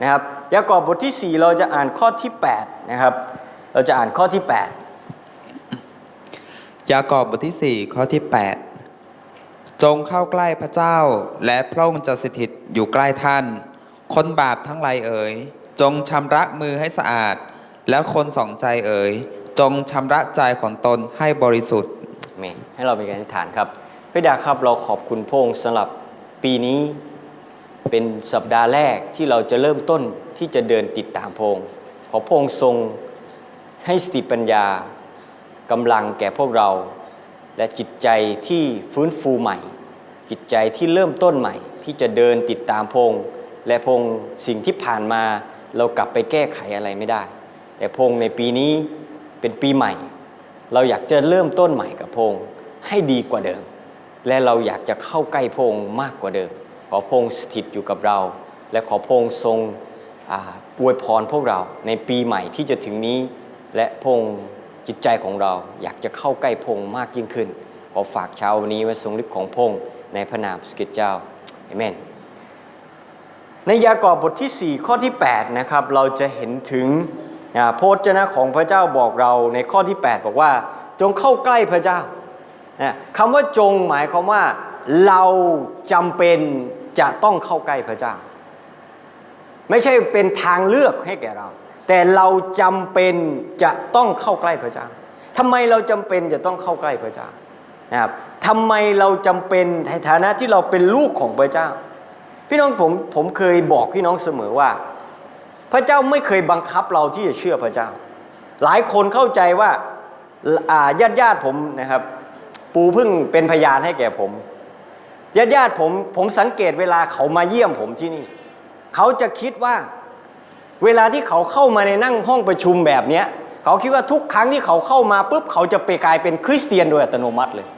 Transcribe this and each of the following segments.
นะครับยากอบบทที่ 4 เราจะอ่านข้อที่8นะครับเราจะอ่านข้อที่ยากอบบทที่ 4 ข้อที่ 8 จงเข้าใกล้พระเจ้า และพระองค์จะสถิตอยู่ใกล้ท่าน คนบาปทั้งหลายเอ๋ย จงชำระมือให้สะอาด และคนสองใจเอ๋ย จงชำระใจของตนให้บริสุทธิ์8เมนให้เรามีการอธิษฐานครับพระบิดาครับเราขอบคุณพระองค์สำหรับปีนี้ เป็นสัปดาห์แรกที่เราจะเริ่มต้นที่จะเดินติดตามพงค์ขอพระองทรงให้สติปัญญากำลังแก่พวกเรา และจิตใจที่ฟื้นฟูใหม่ จิตใจที่เริ่มต้นใหม่ ที่จะเดินติดตามพงค์และพงค์สิ่งที่ผ่านมาเรากลับไปแก้ไขอะไรไม่ได้ แต่พงค์ในปีนี้เป็นปีใหม่ เราอยากจะเริ่มต้นใหม่กับพงค์ให้ดีกว่าเดิม และเราอยากจะเข้าใกล้พงค์มากกว่าเดิม ขอพระองค์สถิตอยู่กับเรา และขอพระองค์ทรงอ่วยพรพวกเราในปีใหม่ที่จะถึงนี้ และพระองค์จิตใจของเราอยากจะเข้าใกล้พระองค์มากยิ่งขึ้น ขอฝากเช้าวันนี้ไว้ทรงฤทธิ์ของพระองค์ในพระนามสกิดเจ้าเอเมนในยากอบบทที่ 4 ข้อที่8นะครับเราจะเห็นถึงอ่าพจนะของพระเจ้าบอกเราในข้อที่ 8 บอกว่าจงเข้าใกล้พระเจ้าคำว่าจงหมายความว่าเราจำเป็น จะต้องเข้าใกล้พระเจ้า ไม่ใช่เป็นทางเลือกให้แก่เรา แต่เราจำเป็นจะต้องเข้าใกล้พระเจ้าทำไมเราจำเป็นจะต้องเข้าใกล้พระเจ้านะครับทำไมเราจำเป็นในฐานะที่เราเป็นลูกของพระเจ้า พี่น้องผมผมเคยบอกพี่น้องเสมอว่า พระเจ้าไม่เคยบังคับเราที่จะเชื่อพระเจ้า หลายคนเข้าใจว่าญาติญาติๆผมนะครับ ปูพิ่งเป็นพยานให้แก่ผม ญาติญาติๆผมผมสังเกตเวลาเขามาเยี่ยมผมที่นี่ เขาจะคิดว่า เวลาที่เขาเข้ามาในนั่งห้องประชุมแบบเนี้ยเขาคิดว่าทุกครั้งที่เขาเข้ามาปุ๊บเขาจะไปกลายเป็นคริสเตียนโดยอัตโนมัติเลย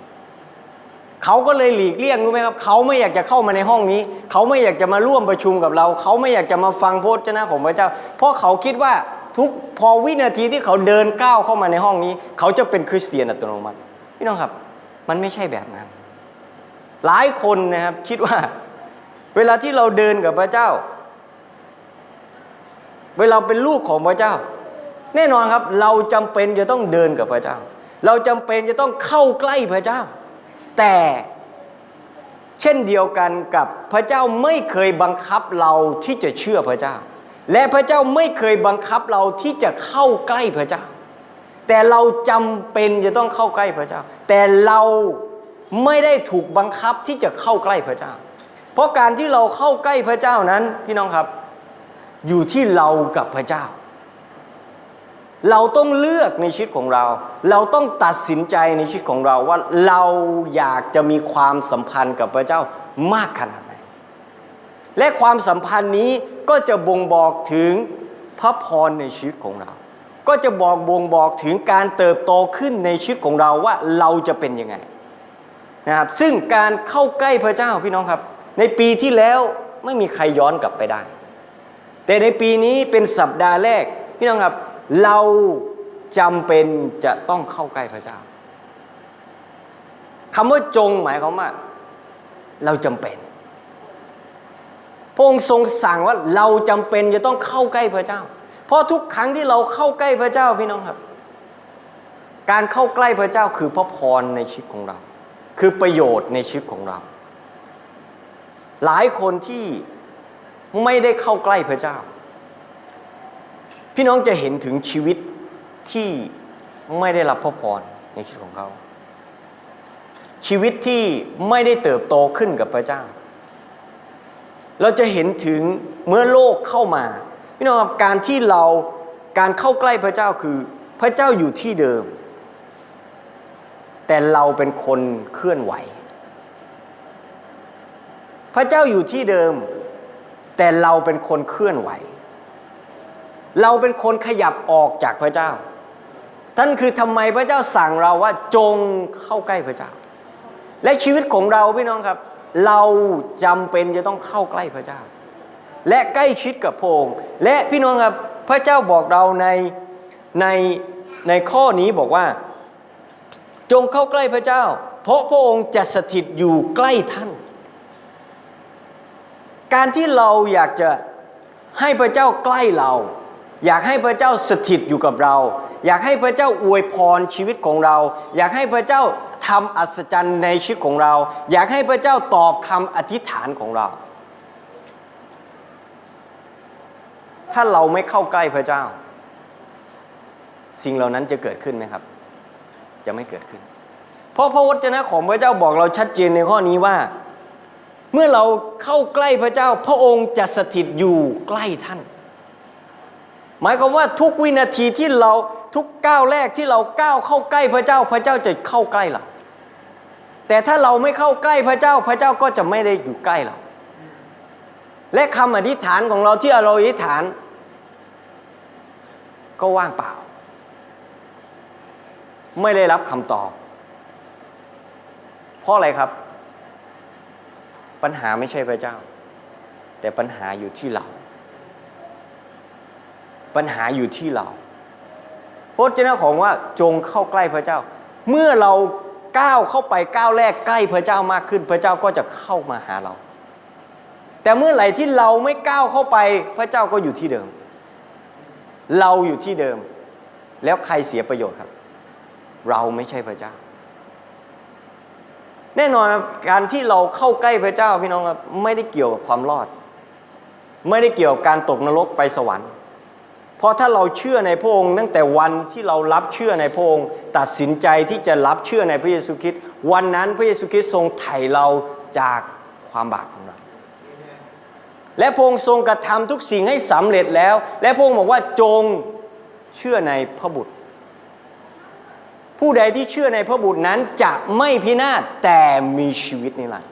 เขาก็เลยหลีกเลี่ยงรู้ไหมครับ เขาไม่อยากจะเข้ามาในห้องนี้ เขาไม่อยากจะมาร่วมประชุมกับเรา เขาไม่อยากจะมาฟังพระวจนะของพระเจ้า เพราะเขาคิดว่าทุกพอวินาทีที่เขาเดินก้าวเข้ามาในห้องนี้ เขาจะเป็นคริสเตียนอัตโนมัติ พี่น้องครับ มันไม่ใช่แบบนั้น หลายคนนะครับคิดว่า เวลาที่เราเดินกับพระเจ้า เวลาเป็นลูกของพระเจ้า แน่นอนครับเราจำเป็นจะต้องเดินกับพระเจ้า เราจำเป็นจะต้องเข้าใกล้พระเจ้า แต่เช่นเดียวกันกับพระเจ้าไม่เคยบังคับเราที่จะเชื่อพระเจ้า และพระเจ้าไม่เคยบังคับเราที่จะเข้าใกล้พระเจ้า แต่เราจำเป็นจะต้องเข้าใกล้พระเจ้า แต่เรา ไม่ได้ถูกบังคับที่จะเข้าใกล้พระเจ้า เพราะการที่เราเข้าใกล้พระเจ้านั้นพี่น้องครับ อยู่ที่เรากับพระเจ้า เราต้องเลือกในชีวิตของเรา เราต้องตัดสินใจในชีวิตของเราว่าเราอยากจะมีความสัมพันธ์กับพระเจ้ามากขนาดไหน และความสัมพันธ์นี้ก็จะบ่งบอกถึงพระพรในชีวิตของเรา ก็จะบอกบ่งบอกถึงการเติบโตขึ้นในชีวิตของเราว่าเราจะเป็นยังไง นะครับซึ่งการเข้าใกล้พระเจ้าพี่น้องครับ ในปีที่แล้วไม่มีใครย้อนกลับไปได้ แต่ในปีนี้เป็นสัปดาห์แรกพี่น้องครับ เราจำเป็นจะต้องเข้าใกล้พระเจ้าคำว่าจงหมายความว่า เราจำเป็นพระองค์ทรงสั่งว่าเราจำเป็นจะต้องเข้าใกล้พระเจ้า เพราะทุกครั้งที่เราเข้าใกล้พระเจ้าพี่น้องครับ การเข้าใกล้พระเจ้าคือพระพรในชีวิตของเรา คือประโยชน์ในชีวิตของเรา หลายคนที่ไม่ได้เข้าใกล้พระเจ้า พี่น้องจะเห็นถึงชีวิตที่ไม่ได้รับพระพรในชีวิตของเขา ชีวิตที่ไม่ได้เติบโตขึ้นกับพระเจ้า เราจะเห็นถึงเมื่อโลกเข้ามา พี่น้องครับการที่เราการเข้าใกล้พระเจ้าคือพระเจ้าอยู่ที่เดิม แต่เราเป็นคนเคลื่อนไหว พระเจ้าอยู่ที่เดิม แต่เราเป็นคนเคลื่อนไหว เราเป็นคนขยับออกจากพระเจ้า ท่านคือทำไมพระเจ้าสั่งเราว่าจงเข้าใกล้พระเจ้า และชีวิตของเราพี่น้องครับ เราจำเป็นจะต้องเข้าใกล้พระเจ้า และใกล้ชิดกับพระองค์และพี่น้องครับพระเจ้าบอกเราในในในข้อนี้บอกว่า จงเข้าใกล้พระเจ้า เพราะพระองค์จะสถิตอยู่ใกล้ท่าน การที่เราอยากจะให้พระเจ้าใกล้เรา อยากให้พระเจ้าสถิตอยู่กับเรา อยากให้พระเจ้าอวยพรชีวิตของเรา อยากให้พระเจ้าทำอัศจรรย์ในชีวิตของเรา อยากให้พระเจ้าตอบคำอธิษฐานของเรา ถ้าเราไม่เข้าใกล้พระเจ้า สิ่งเหล่านั้นจะเกิดขึ้นไหมครับ จะไม่เกิดขึ้น เพราะพระวจนะของพระเจ้าบอกเราชัดเจนในข้อนี้ว่า เมื่อเราเข้าใกล้พระเจ้า พระองค์จะสถิตอยู่ใกล้ท่าน หมายความว่าทุกวินาทีที่เราทุกก้าวแรกที่เราก้าวเข้าใกล้พระเจ้า พระเจ้าจะเข้าใกล้เราแต่ถ้าเราไม่เข้าใกล้พระเจ้า พระเจ้าก็จะไม่ได้อยู่ใกล้เรา และคำอธิษฐานของเราที่เราอธิษฐาน ก็ว่างเปล่า ไม่ได้รับคำตอบ เพราะอะไรครับ ปัญหาไม่ใช่พระเจ้า แต่ปัญหาอยู่ที่เรา ปัญหาอยู่ที่เราพระเจ้าของว่าจงเข้าใกล้พระเจ้า เมื่อเราก้าวเข้าไปก้าวแรกใกล้พระเจ้ามากขึ้น พระเจ้าก็จะเข้ามาหาเรา แต่เมื่อไหร่ที่เราไม่ก้าวเข้าไปพระเจ้าก็อยู่ที่เดิม เราอยู่ที่เดิม แล้วใครเสียประโยชน์ครับ เราไม่ใช่พระเจ้า แน่นอนครับการที่เราเข้าใกล้พระเจ้าพี่น้องครับไม่ได้เกี่ยวกับความรอด ไม่ได้เกี่ยวกับการตกนรกไปสวรรค์ เพราะถ้าเราเชื่อในพระองค์ตั้งแต่วันที่เรารับเชื่อในพระองค์ตัดสินใจที่จะรับเชื่อในพระเยซูคริสต์วันนั้นพระเยซูคริสต์ทรงไถ่เราจากความบาปของเราและพระองค์ทรงกระทำทุกสิ่งให้สำเร็จแล้ว และพระองค์บอกว่าจงเชื่อในพระบุตร ผู้ใดที่เชื่อในพระบุตรนั้นจะไม่พินาศแต่มีชีวิตนิรันดร์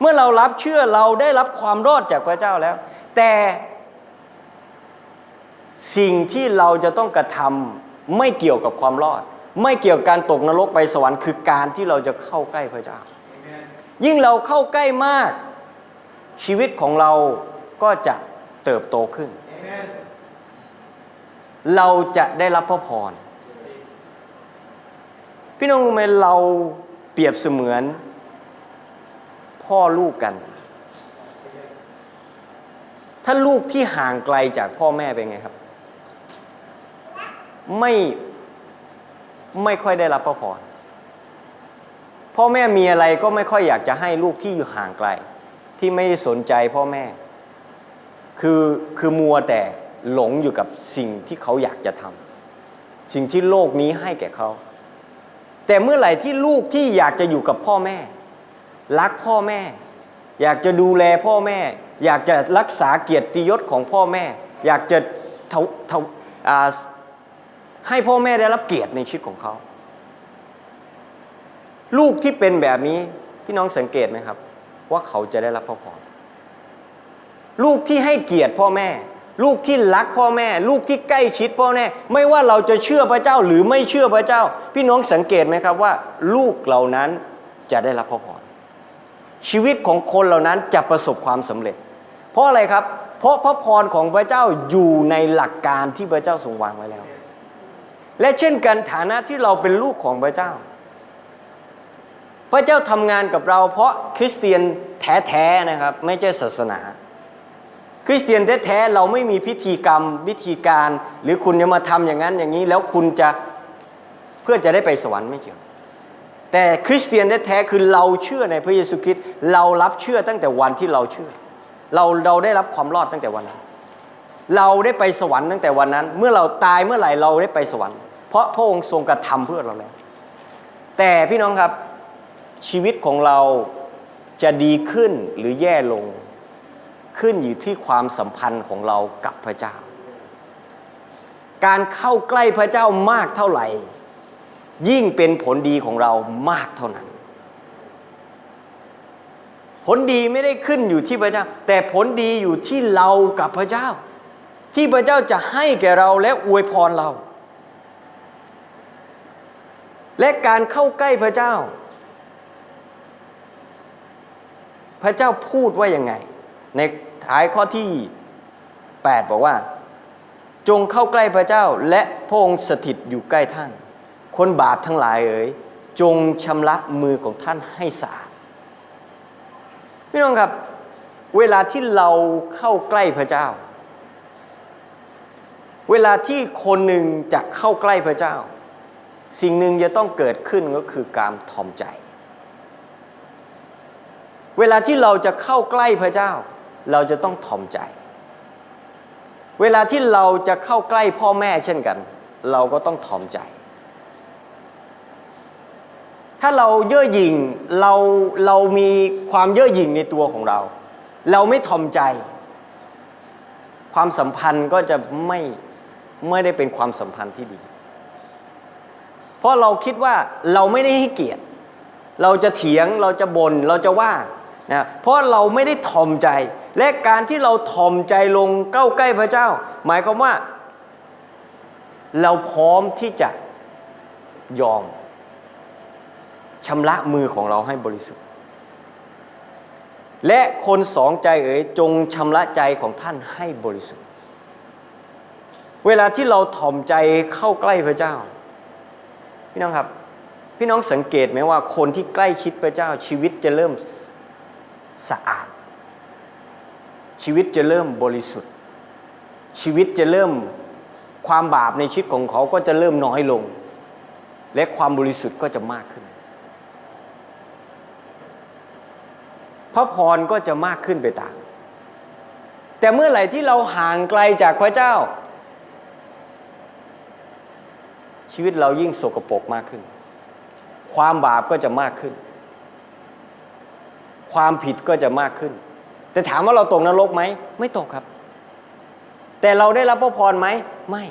เมื่อเรารับเชื่อเราได้รับความรอดจากพระเจ้าแล้ว แต่สิ่งที่เราจะต้องกระทำไม่เกี่ยวกับความรอด ไม่เกี่ยวกับการตกนรกไปสวรรค์คือการที่เราจะเข้าใกล้พระเจ้า ยิ่งเราเข้าใกล้มาก ชีวิตของเราก็จะเติบโตขึ้น เราจะได้รับพระพร พี่น้องรู้ไหมเราเปรียบเสมือน พ่อลูกกัน ถ้าลูกที่ห่างไกลจากพ่อแม่เป็นไงครับ ไม่ไม่ค่อยได้รับพระพรพ่อแม่มีอะไรก็ไม่ค่อยอยากจะให้ลูกที่อยู่ห่างไกล ที่ไม่สนใจพ่อแม่ คือคือมัวแต่หลงอยู่กับสิ่งที่เขาอยากจะทำสิ่งที่โลกนี้ให้แก่เขา แต่เมื่อไหร่ที่ลูกที่อยากจะอยู่กับพ่อแม่ รักพ่อแม่ อยากจะดูแลพ่อแม่ อยากจะรักษาเกียรติยศของพ่อแม่ อยากจะให้พ่อแม่ได้รับเกียรติในชีวิตของเขา ลูกที่เป็นแบบนี้พี่น้องสังเกตไหมครับ ว่าเขาจะได้รับพระพรลูกที่ให้เกียรติพ่อแม่ ลูกที่รักพ่อแม่ ลูกที่ใกล้ชิดพ่อแม่ไม่ว่าเราจะเชื่อพระเจ้าหรือไม่เชื่อพระเจ้า พี่น้องสังเกตไหมครับว่า ลูกเหล่านั้นจะได้รับพระพรชีวิตของคนเหล่านั้นจะประสบความสำเร็จ เพราะอะไรครับ เพราะพระพรของพระเจ้าอยู่ในหลักการที่พระเจ้าทรงวางไว้แล้ว และเช่นกันฐานะที่เราเป็นลูกของพระเจ้า พระเจ้าทำงานกับเรา เพราะคริสเตียนแท้ๆนะครับ ไม่ใช่ศาสนา คริสเตียนแท้ๆเราไม่มีพิธีกรรมวิธีการ หรือคุณจะมาทำอย่างนั้นอย่างนี้แล้วคุณจะเพื่อจะได้ไปสวรรค์ไม่เกี่ยวแต่คริสเตียนแท้ๆคือเราเชื่อในพระเยซูคริสต์เรารับเชื่อตั้งแต่วันที่เราเชื่อ เราเราได้รับความรอดตั้งแต่วันนั้น เราได้ไปสวรรค์ตั้งแต่วันนั้น เมื่อเราตายเมื่อไหร่เราได้ไปสวรรค์ เพราะพระองค์ทรงกระทำเพื่อเราแล้ว แต่พี่น้องครับชีวิตของเราจะดีขึ้นหรือแย่ลง ขึ้นอยู่ที่ความสัมพันธ์ของเรากับพระเจ้า การเข้าใกล้พระเจ้ามากเท่าไหร่ ยิ่งเป็นผลดีของเรามากเท่านั้น ผลดีไม่ได้ขึ้นอยู่ที่พระเจ้า แต่ผลดีอยู่ที่เรากับพระเจ้า ที่พระเจ้าจะให้แก่เราและอวยพรเรา และการเข้าใกล้พระเจ้า พระเจ้าพูดว่ายังไง ในท้ายข้อที่ 8 บอกว่า จงเข้าใกล้พระเจ้าและพระองค์สถิตอยู่ใกล้ท่าน คนบาปทั้งหลายเอ๋ยจงชำระมือของท่านให้สะอาดพี่น้องครับ เวลาที่เราเข้าใกล้พระเจ้า เวลาที่คนหนึ่งจะเข้าใกล้พระเจ้า สิ่งหนึ่งจะต้องเกิดขึ้นก็คือการถ่อมใจ เวลาที่เราจะเข้าใกล้พระเจ้า เราจะต้องถ่อมใจ เวลาที่เราจะเข้าใกล้พ่อแม่เช่นกัน เราก็ต้องถ่อมใจ ถ้าเราเย่อหยิ่งเราเรามีความเย่อหยิ่งในตัวของเรา เราไม่ถ่อมใจ ความสัมพันธ์ก็จะไม่ไม่ได้เป็นความสัมพันธ์ที่ดี เพราะเราคิดว่าเราไม่ได้ให้เกียรติ เราจะเถียงเราจะบน่นเราจะว่านะเพราะเราไม่ได้ถ่อมใจ และการที่เราถ่อมใจลงเก้าใกล้พระเจ้า หมายความว่า เราพร้อมที่จะยอมชำระมือของเราให้บริสุทธิ์ และคนสองใจเอ๋ยจงชำระใจของท่านให้บริสุทธิ์ เวลาที่เราถ่อมใจเข้าใกล้พระเจ้า พี่น้องครับ พี่น้องสังเกตไหมว่าคนที่ใกล้ชิดพระเจ้าชีวิตจะเริ่มสะอาด ชีวิตจะเริ่มบริสุทธิ์ ชีวิตจะเริ่มความบาปในชีวิตของเขาก็จะเริ่มน้อยลง และความบริสุทธิ์ก็จะมากขึ้น พระพรก็จะมากขึ้นไปตาม แต่เมื่อไหร่ที่เราห่างไกลจากพระเจ้า ชีวิตเรายิ่งโสกปรกมากขึ้น ความบาปก็จะมากขึ้น ความผิดก็จะมากขึ้น แต่ถามว่าเราตกนรกไหมไม่ตกครับ แต่เราได้รับพระพรไหมไม่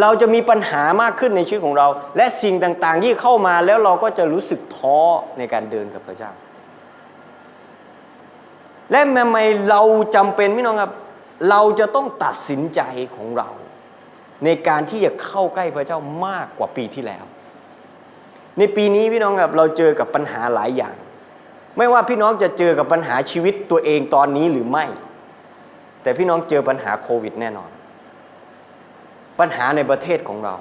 เราจะมีปัญหามากขึ้นในชีวิตของเรา และสิ่งต่างๆ ที่เข้ามาแล้วเราก็จะรู้สึกท้อในการเดินกับพระเจ้า และทำไมเราจำเป็นพี่น้องครับ เราจะต้องตัดสินใจของเรา ในการที่จะเข้าใกล้พระเจ้ามากกว่าปีที่แล้ว ในปีนี้พี่น้องครับเราเจอกับปัญหาหลายอย่าง ไม่ว่าพี่น้องจะเจอกับปัญหาชีวิตตัวเองตอนนี้หรือไม่ แต่พี่น้องเจอปัญหาโควิดแน่นอน ปัญหาในประเทศของเรา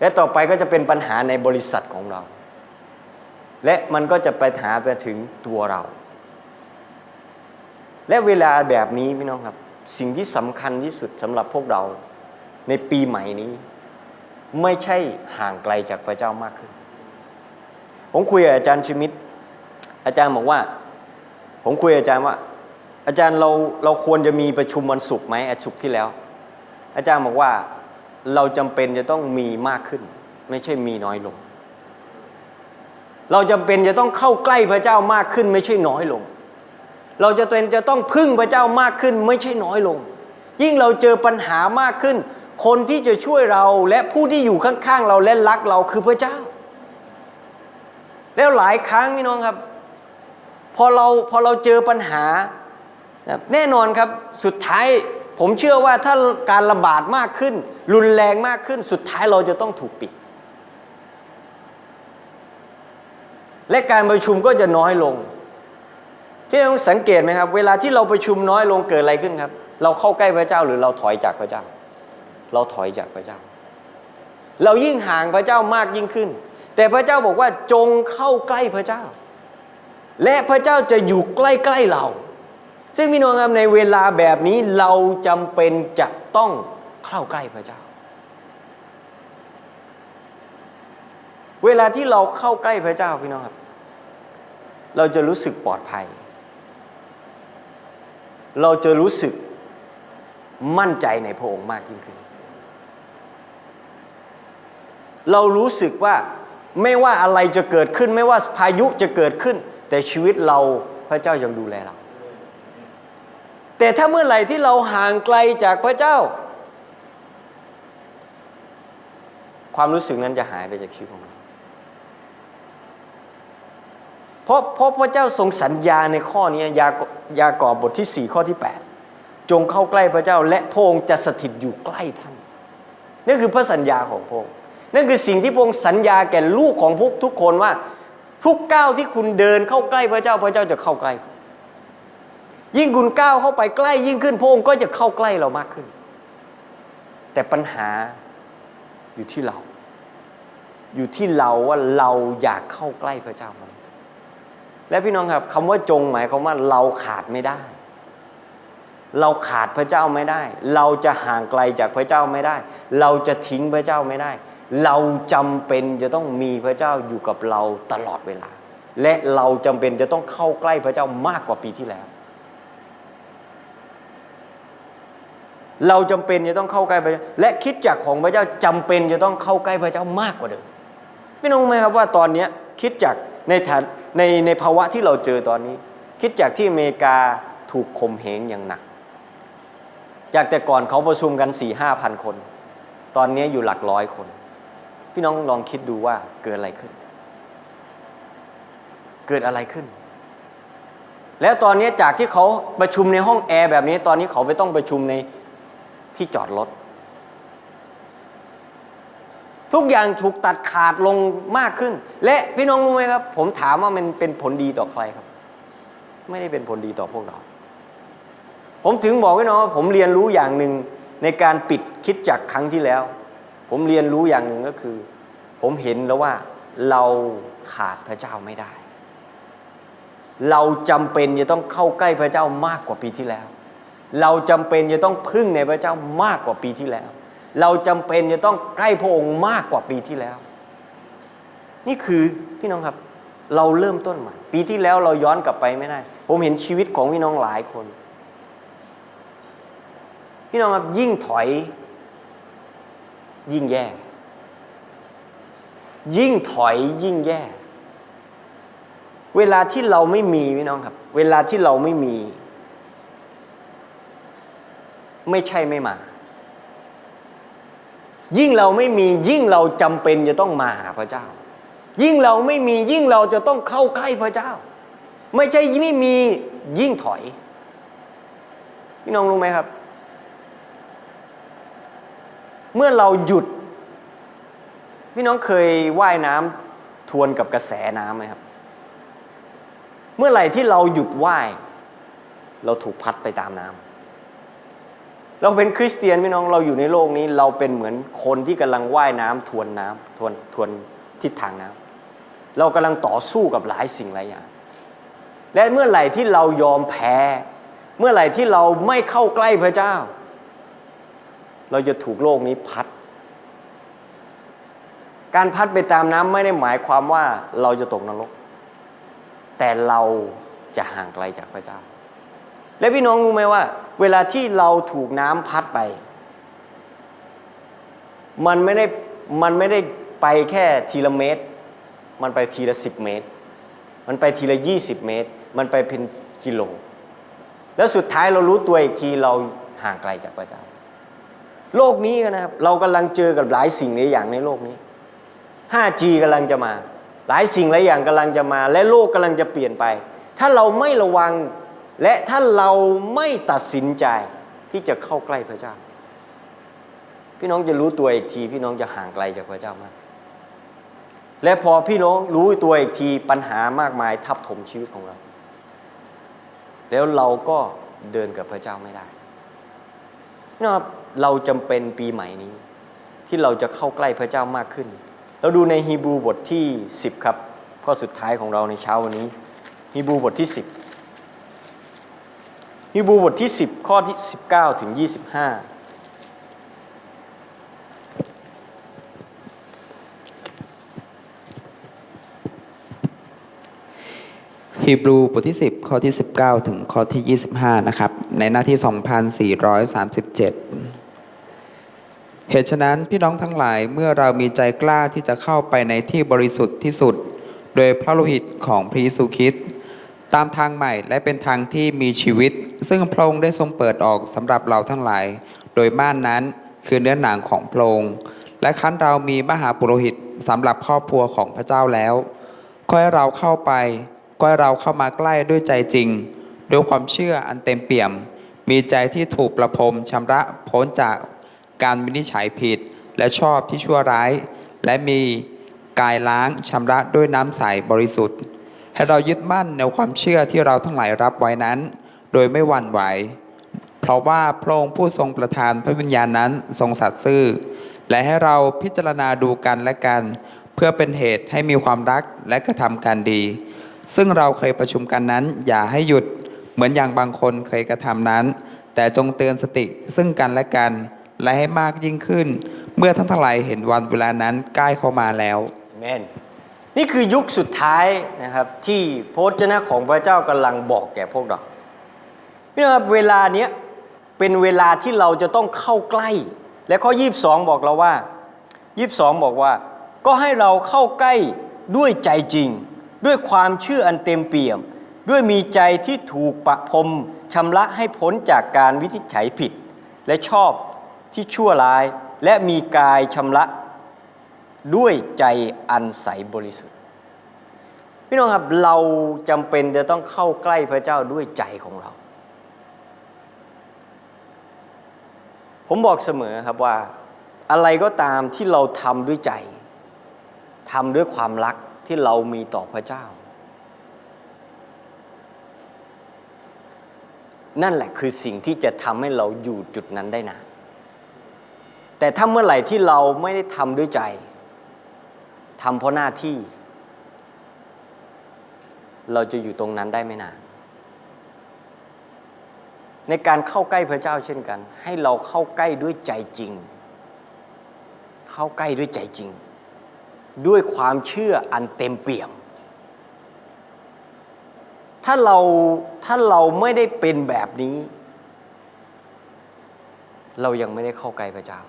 และต่อไปก็จะเป็นปัญหาในบริษัทของเรา และมันก็จะไปหาไปถึงตัวเรา และเวลาแบบนี้พี่น้องครับ สิ่งที่สำคัญที่สุดสำหรับพวกเราในปีใหม่นี้ ไม่ใช่ห่างไกลจากพระเจ้ามากขึ้น ผมคุยกับอาจารย์ชมิด อาจารย์บอกว่า ผมคุยอาจารย์ว่า อาจารย์เราเราควรจะมีประชุมวันศุกร์ไหมอาศุกร์ที่แล้ว อาจารย์บอกว่าเราจำเป็นจะต้องมีมากขึ้น ไม่ใช่มีน้อยลง เราจำเป็นจะต้องเข้าใกล้พระเจ้ามากขึ้น ไม่ใช่น้อยลง เราจะเป็นจะต้องพึ่งพระเจ้ามากขึ้น ไม่ใช่น้อยลง ยิ่งเราเจอปัญหามากขึ้น คนที่จะช่วยเราและผู้ที่อยู่ข้างๆเราและรักเราคือพระเจ้า แล้วหลายครั้งพี่น้องครับ พอเราพอเราเจอปัญหา แน่นอนครับสุดท้ายผมเชื่อว่าถ้าการระบาดมากขึ้น รุนแรงมากขึ้น สุดท้ายเราจะต้องถูกปิด และการประชุมก็จะน้อยลงที่ต้องสังเกตไหมครับ เวลาที่เราประชุมน้อยลงเกิดอะไรขึ้นครับ เราเข้าใกล้พระเจ้าหรือเราถอยจากพระเจ้า เราถอยจากพระเจ้า เรายิ่งห่างพระเจ้ามากยิ่งขึ้น แต่พระเจ้าบอกว่าจงเข้าใกล้พระเจ้า และพระเจ้าจะอยู่ใกล้ๆเรา ซึ่งพี่น้องครับในเวลาแบบนี้เราจำเป็นจะต้องเข้าใกล้พระเจ้า เวลาที่เราเข้าใกล้พระเจ้าพี่น้องครับ เราจะรู้สึกปลอดภัย เราจะรู้สึกมั่นใจในพระองค์มากยิ่งขึ้น เรารู้สึกว่าไม่ว่าอะไรจะเกิดขึ้น ไม่ว่าพายุจะเกิดขึ้น แต่ชีวิตเราพระเจ้ายังดูแลเรา แต่ถ้าเมื่อไหร่ที่เราห่างไกลจากพระเจ้า ความรู้สึกนั้นจะหายไปจากชีวิตของเราเพราะเพราะพระเจ้าทรงสัญญาในข้อนี้ยายากอบบทที่ 4 ข้อที่ 8 จงเข้าใกล้พระเจ้าและพระองค์จะสถิตอยู่ใกล้ท่านนั่นคือพระสัญญาของพระองค์นั่นคือสิ่งที่พระองค์สัญญาแก่ลูกของพวกทุกคนว่า ทุกก้าวที่คุณเดินเข้าใกล้พระเจ้าพระเจ้าจะเข้าใกล้คุณยิ่งคุณก้าวเข้าไปใกล้ ยิ่งขึ้นพระองค์ก็จะเข้าใกล้เรามากขึ้น แต่ปัญหาอยู่ที่เรา อยู่ที่เราว่าเราอยากเข้าใกล้พระเจ้าไหมและพี่น้องครับคำว่าจงหมายความว่าเราขาดไม่ได้ เราขาดพระเจ้าไม่ได้ เราจะห่างไกลจากพระเจ้าไม่ได้ เราจะทิ้งพระเจ้าไม่ได้ เราจำเป็นจะต้องมีพระเจ้าอยู่กับเราตลอดเวลา และเราจำเป็นจะต้องเข้าใกล้พระเจ้ามากกว่าปีที่แล้ว เราจำเป็นจะต้องเข้าใกล้พระเจ้าและคิดจักของพระเจ้าจำเป็นจะต้องเข้าใกล้พระเจ้ามากกว่าเดิมพี่น้องรู้ไหมครับว่าตอนนี้คิดจักในฐานในในภาวะที่เราเจอตอนนี้ คิดจักที่อเมริกาถูกข่มเหงอย่างหนัก จากแต่ก่อนเขาประชุมกัน4ี่ห้าพันคน ตอนนี้อยู่หลักร้อยคน พี่น้องลองคิดดูว่าเกิดอะไรขึ้น เกิดอะไรขึ้น แล้วตอนนี้จากที่เขาประชุมในห้องแอร์แบบนี้ตอนนี้เขาไปต้องประชุมในที่จอดรถทุกอย่างถูกตัดขาดลงมากขึ้น และพี่น้องรู้ไหมครับ ผมถามว่ามันเป็นผลดีต่อใครครับ ไม่ได้เป็นผลดีต่อพวกเรา ผมถึงบอกไว้นะว่าผมเรียนรู้อย่างหนึ่งในการปิดคิดจักครั้งที่แล้ว ผมเรียนรู้อย่างหนึ่งก็คือ ผมเห็นแล้วว่าเราขาดพระเจ้าไม่ได้ เราจำเป็นจะต้องเข้าใกล้พระเจ้ามากกว่าปีที่แล้ว เราจำเป็นจะต้องพึ่งในพระเจ้ามากกว่าปีที่แล้ว เราจำเป็นจะต้องใกล้พระองค์มากกว่าปีที่แล้ว นี่คือพี่น้องครับเราเริ่มต้นใหม่ ปีที่แล้วเราย้อนกลับไปไม่ได้ ผมเห็นชีวิตของพี่น้องหลายคน พี่น้องครับยิ่งถอย ยิ่งแย่ ยิ่งถอยยิ่งแย่ เวลาที่เราไม่มีพี่น้องครับ เวลาที่เราไม่มี ไม่ใช่ไม่มา ยิ่งเราไม่มี ยิ่งเราจำเป็นจะต้องมาหาพระเจ้า ยิ่งเราไม่มี ยิ่งเราจะต้องเข้าใกล้พระเจ้า ไม่ใช่ไม่มียิ่งถอย พี่น้องรู้ไหมครับ เมื่อเราหยุด พี่น้องเคยว่ายน้ำทวนกับกระแสน้ำไหมครับ เมื่อไหร่ที่เราหยุดว่าย เราถูกพัดไปตามน้ำเราเป็นคริสเตียนพี่น้องเราอยู่ในโลกนี้ เราเป็นเหมือนคนที่กำลังว่ายน้ำทวนน้ำทวนทวนทิศทางน้ำเรากำลังต่อสู้กับหลายสิ่งหลายอย่าง และเมื่อไหร่ที่เรายอมแพ้ เมื่อไหร่ที่เราไม่เข้าใกล้พระเจ้า เราจะถูกโลกนี้พัด การพัดไปตามน้ำไม่ได้หมายความว่าเราจะตกนรก แต่เราจะห่างไกลจากพระเจ้า และพี่น้องรู้ไหมว่า เวลาที่เราถูกน้ำพัดไป มันไม่ได้มันไม่ได้ไปแค่ทีละเมตร มันไปทีละสิบเมตร มันไปทีละยี่สิบเมตร มันไปเป็นกิโล แล้วสุดท้ายเรารู้ตัวอีกทีเราห่างไกลจากพระเจ้า โลกนี้นะครับ เรากำลังเจอกับหลายสิ่งหลายอย่างในโลกนี้ 5G กำลังจะมา หลายสิ่งหลายอย่างกำลังจะมา และโลกกำลังจะเปลี่ยนไป ถ้าเราไม่ระวังและถ้าเราไม่ตัดสินใจที่จะเข้าใกล้พระเจ้า พี่น้องจะรู้ตัวอีกที พี่น้องจะห่างไกลจากพระเจ้ามาก และพอพี่น้องรู้ตัวอีกทีปัญหามากมายทับถมชีวิตของเรา แล้วเราก็เดินกับพระเจ้าไม่ได้ นะครับเราจำเป็นปีใหม่นี้ ที่เราจะเข้าใกล้พระเจ้ามากขึ้น เราดูในฮีบรูบทที่ 10 ครับข้อสุดท้ายของเราในเช้าวันนี้ฮีบรูบทที่ 10ฮีบรูบทที่ 10 ข้อที่ 19 ถึง 25 ฮีบรูบทที่ 10 ข้อที่ 19 ถึงข้อที่ 25 นะครับ ในหน้าที่ 2437 เหตุฉะนั้นพี่น้องทั้งหลายเมื่อเรามีใจกล้าที่จะเข้าไปในที่บริสุทธิ์ที่สุด โดยพระโลหิตของพระเยซูคริสต์ตามทางใหม่และเป็นทางที่มีชีวิต ซึ่งพระองค์ได้ทรงเปิดออกสำหรับเราทั้งหลาย โดยม่านนั้นคือเนื้อหนังของพระองค์และคั้นเรามีมหาปุโรหิตสำหรับครอบครัวของพระเจ้าแล้วก็ให้เราเข้าไป ก็ให้เราเข้ามาใกล้ด้วยใจจริง ด้วยความเชื่ออันเต็มเปี่ยม มีใจที่ถูกประพรมชำระพ้นจากการวินิจฉัยผิด และชอบที่ชั่วร้าย และมีกายล้างชำระด้วยน้ำใสบริสุทธิ์ ให้เรายึดมั่นในความเชื่อที่เราทั้งหลายรับไว้นั้น โดยไม่หวั่นไหว เพราะว่าพระองค์ผู้ทรงประทานพระวิญญาณนั้นทรงสัตย์ซื่อ และให้เราพิจารณาดูกันและกัน เพื่อเป็นเหตุให้มีความรักและกระทำการดี ซึ่งเราเคยประชุมกันนั้น อย่าให้หยุดเหมือนอย่างบางคนเคยกระทำนั้น แต่จงเตือนสติซึ่งกันและกัน และให้มากยิ่งขึ้น เมื่อท่านทั้งหลายเห็นวันเวลานั้นใกล้เข้ามาแล้วเมนนี่คือยุคสุดท้ายนะครับที่โพระวจนะของพระเจ้ากำลังบอกแก่พวกเราพี่น้องครับเวลาเนี้ยเป็นเวลาที่เราจะต้องเข้าใกล้ และข้อ 22 บอกเราว่า 22 บอกว่า ก็ให้เราเข้าใกล้ด้วยใจจริง ด้วยความเชื่ออันเต็มเปี่ยม ด้วยมีใจที่ถูกประพรมชำระให้พ้นจากการวินิจฉัยผิด และชอบที่ชั่วร้าย และมีกายชำระ ด้วยใจอันใสบริสุทธิ์ พี่น้องครับเราจำเป็นจะต้องเข้าใกล้พระเจ้าด้วยใจของเรา ผมบอกเสมอครับว่าอะไรก็ตามที่เราทำด้วยใจทำด้วยความรัก ที่เรามีต่อพระเจ้า นั่นแหละคือสิ่งที่จะทำให้เราอยู่จุดนั้นได้นานแต่ถ้าเมื่อไหร่ที่เราไม่ได้ทำด้วยใจทำเพราะหน้าที่ เราจะอยู่ตรงนั้นได้ไม่นานในการเข้าใกล้พระเจ้าเช่นกัน ให้เราเข้าใกล้ด้วยใจจริง เข้าใกล้ด้วยใจจริง ด้วยความเชื่ออันเต็มเปี่ยม ถ้าเราถ้าเราไม่ได้เป็นแบบนี้ เรายังไม่ได้เข้าใกล้พระเจ้า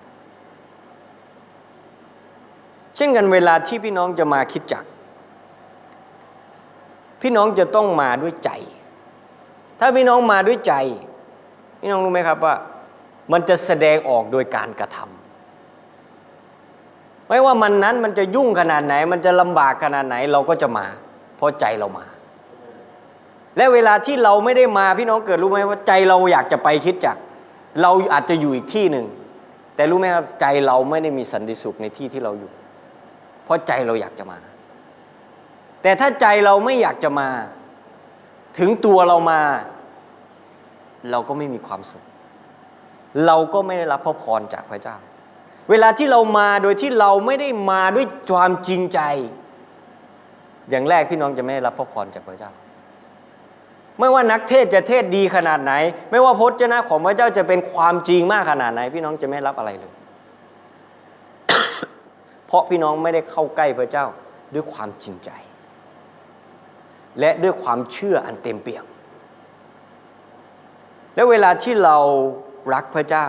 เช่นกันเวลาที่พี่น้องจะมาคิดจัก พี่น้องจะต้องมาด้วยใจ ถ้าพี่น้องมาด้วยใจ พี่น้องรู้ไหมครับว่า มันจะแสดงออกโดยการกระทำ ไม่ว่ามันนั้นมันจะยุ่งขนาดไหน มันจะลำบากขนาดไหนเราก็จะมา เพราะใจเรามา และเวลาที่เราไม่ได้มาพี่น้องเกิดรู้ไหมว่าใจเราอยากจะไปคิดจัก เราอาจจะอยู่อีกที่หนึ่งแต่รู้ไหมครับใจเราไม่ได้มีสันติสุขในที่ที่เราอยู่ เพราะใจเราอยากจะมา แต่ถ้าใจเราไม่อยากจะมา ถึงตัวเรามา เราก็ไม่มีความสุข เราก็ไม่ได้รับพระพรจากพระเจ้า เวลาที่เรามาโดยที่เราไม่ได้มาด้วยความจริงใจ อย่างแรกพี่น้องจะไม่ได้รับพระพรจากพระเจ้า ไม่ว่านักเทศจะเทศดีขนาดไหน ไม่ว่าพจนะของพระเจ้าจะเป็นความจริงมากขนาดไหน พี่น้องจะไม่รับอะไรเลย เพราะพี่น้องไม่ได้เข้าใกล้พระเจ้าด้วยความจริงใจ และด้วยความเชื่ออันเต็มเปี่ยมและเวลาที่เรารักพระเจ้า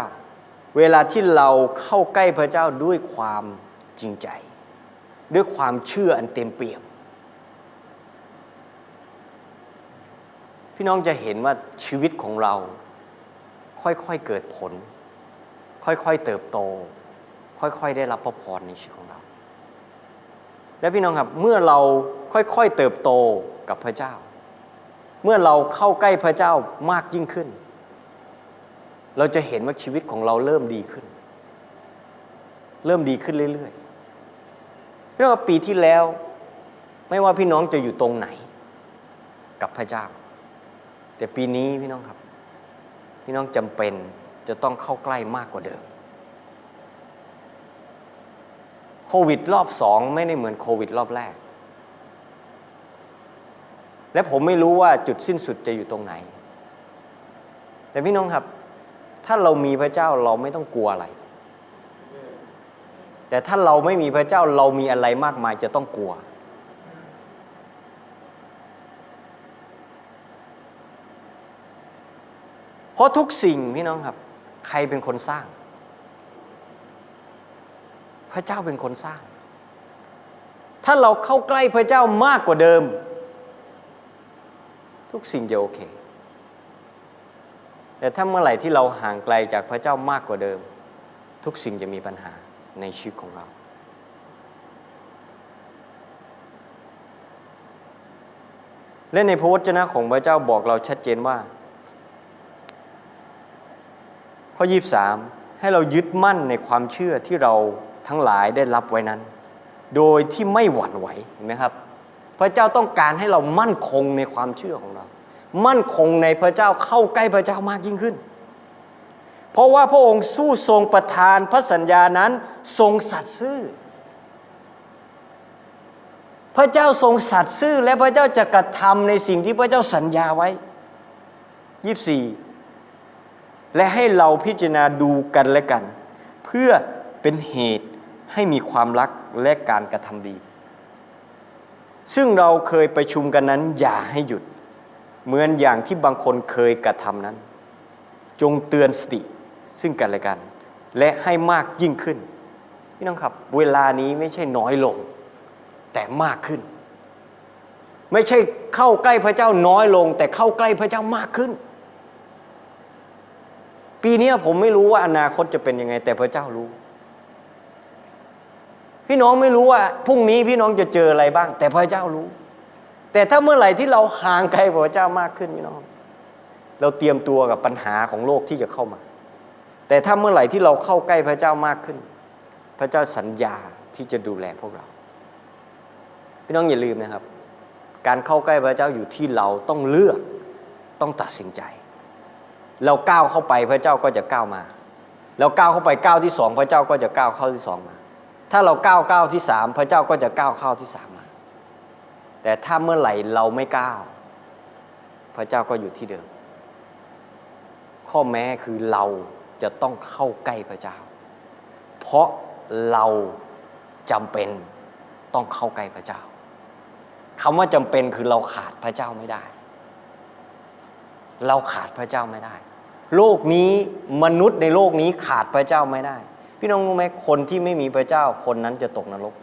เวลาที่เราเข้าใกล้พระเจ้าด้วยความจริงใจ ด้วยความเชื่ออันเต็มเปี่ยม พี่น้องจะเห็นว่าชีวิตของเรา ค่อยๆเกิดผล ค่อยๆเติบโต ค่อยๆได้รับพระพรในชีวิตของเรา และพี่น้องครับเมื่อเราค่อยๆเติบโตกับพระเจ้า เมื่อเราเข้าใกล้พระเจ้ามากยิ่งขึ้น เราจะเห็นว่าชีวิตของเราเริ่มดีขึ้น เริ่มดีขึ้นเรื่อยๆเรียกว่าปีที่แล้ว ไม่ว่าพี่น้องจะอยู่ตรงไหน กับพระเจ้า แต่ปีนี้พี่น้องครับ พี่น้องจำเป็นจะต้องเข้าใกล้มากกว่าเดิมโควิดรอบสองไม่ได้เหมือนโควิดรอบแรก และผมไม่รู้ว่าจุดสิ้นสุดจะอยู่ตรงไหน แต่พี่น้องครับ ถ้าเรามีพระเจ้าเราไม่ต้องกลัวอะไร แต่ถ้าเราไม่มีพระเจ้าเรามีอะไรมากมายจะต้องกลัว เพราะทุกสิ่งพี่น้องครับ ใครเป็นคนสร้าง พระเจ้าเป็นคนสร้าง ถ้าเราเข้าใกล้พระเจ้ามากกว่าเดิม ทุกสิ่งจะโอเค แต่ถ้าเมื่อไหร่ที่เราห่างไกลจากพระเจ้ามากกว่าเดิม ทุกสิ่งจะมีปัญหาในชีวิตของเรา และในพระวจนะของพระเจ้าบอกเราชัดเจนว่า ข้อ 23 ให้เรายึดมั่นในความเชื่อที่เราทั้งหลายได้รับไว้นั้น โดยที่ไม่หวั่นไหวเห็นไหมครับ พระเจ้าต้องการให้เรามั่นคงในความเชื่อของเรา มั่นคงในพระเจ้าเข้าใกล้พระเจ้ามากยิ่งขึ้น เพราะว่าพระองค์สู้ทรงประทานพระสัญญานั้นทรงสัตย์ซื่อ พระเจ้าทรงสัตย์ซื่อและพระเจ้าจะกระทำในสิ่งที่พระเจ้าสัญญาไว้24และให้เราพิจารณาดูกันและกัน เพื่อเป็นเหตุให้มีความรักและการกระทำดี ซึ่งเราเคยประชุมกันนั้นอย่าให้หยุด เหมือนอย่างที่บางคนเคยกระทำนั้น จงเตือนสติซึ่งกันและกัน และให้มากยิ่งขึ้นพี่น้องครับ เวลานี้ไม่ใช่น้อยลง แต่มากขึ้น ไม่ใช่เข้าใกล้พระเจ้าน้อยลง แต่เข้าใกล้พระเจ้ามากขึ้น ปีนี้ผมไม่รู้ว่าอนาคตจะเป็นยังไง แต่พระเจ้ารู้ พี่น้องไม่รู้ว่าพรุ่งนี้พี่น้องจะเจออะไรบ้าง แต่พระเจ้ารู้ แต่ถ้าเมื่อไหร่ที่เราห่างไกลพระเจ้ามากขึ้นพี่น้อง เราเตรียมตัวกับปัญหาของโลกที่จะเข้ามา แต่ถ้าเมื่อไหร่ที่เราเข้าใกล้พระเจ้ามากขึ้น พระเจ้าสัญญาที่จะดูแลพวกเรา พี่น้องอย่าลืมนะครับ การเข้าใกล้พระเจ้าอยู่ที่เราต้องเลือกต้องตัดสินใจ เราก้าวเข้าไปพระเจ้าก็จะก้าวมาเราก้าวเข้าไปก้าวที่สองพระเจ้าก็จะก้าวเข้าที่สองมา ถ้าเราก้าวก้าวที่สามพระเจ้าก็จะก้าวเข้าที่สาม แต่ถ้าเมื่อไหร่เราไม่ก้าว พระเจ้าก็อยู่ที่เดิม ข้อแม้คือเราจะต้องเข้าใกล้พระเจ้า เพราะเราจำเป็นต้องเข้าใกล้พระเจ้าคำว่าจำเป็นคือเราขาดพระเจ้าไม่ได้ เราขาดพระเจ้าไม่ได้ โลกนี้มนุษย์ในโลกนี้ขาดพระเจ้าไม่ได้ พี่น้องรู้ไหมคนที่ไม่มีพระเจ้าคนนั้นจะตกนรก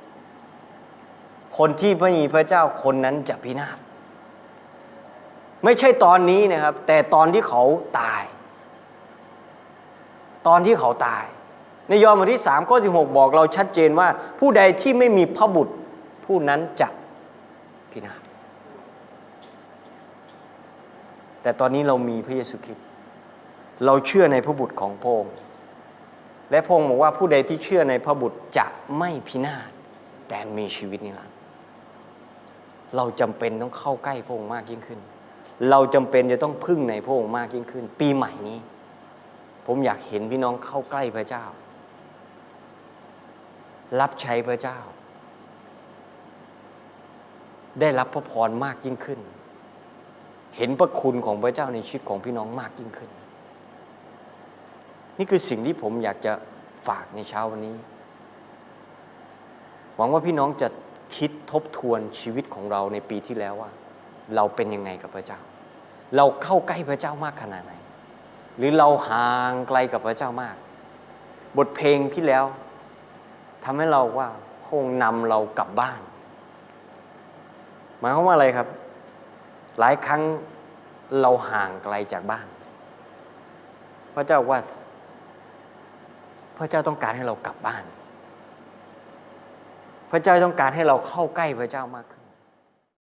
คนที่ไม่มีพระเจ้าคนนั้นจะพินาศไม่ใช่ตอนนี้นะครับ แต่ตอนที่เขาตาย ตอนที่เขาตาย ในยอห์นบทที่3ข้อ16 บอกเราชัดเจนว่า ผู้ใดที่ไม่มีพระบุตร ผู้นั้นจะพินาศแต่ตอนนี้เรามีพระเยซูคริสต์เราเชื่อในพระบุตรของพระองค์และพระองค์บอกว่าผู้ใดที่เชื่อในพระบุตรจะไม่พินาศแต่มีชีวิตนิรันดร์ เราจำเป็นต้องเข้าใกล้พระองค์มากยิ่งขึ้น เราจำเป็นจะต้องพึ่งในพระองค์มากยิ่งขึ้น ปีใหม่นี้ ผมอยากเห็นพี่น้องเข้าใกล้พระเจ้า รับใช้พระเจ้า ได้รับพระพรมากยิ่งขึ้น เห็นพระคุณของพระเจ้าในชีวิตของพี่น้องมากยิ่งขึ้น นี่คือสิ่งที่ผมอยากจะฝากในเช้าวันนี้ หวังว่าพี่น้องจะ คิดทบทวนชีวิตของเราในปีที่แล้วว่า เราเป็นยังไงกับพระเจ้า เราเข้าใกล้พระเจ้ามากขนาดไหน หรือเราห่างไกลกับพระเจ้ามาก บทเพลงที่แล้วทำให้เราว่าพระองค์นำเรากลับบ้าน หมายความว่าอะไรครับ หลายครั้งเราห่างไกลจากบ้าน พระเจ้าว่า พระเจ้าต้องการให้เรากลับบ้าน พระเจ้าต้องการให้เราเข้าใกล้พระเจ้ามากขึ้น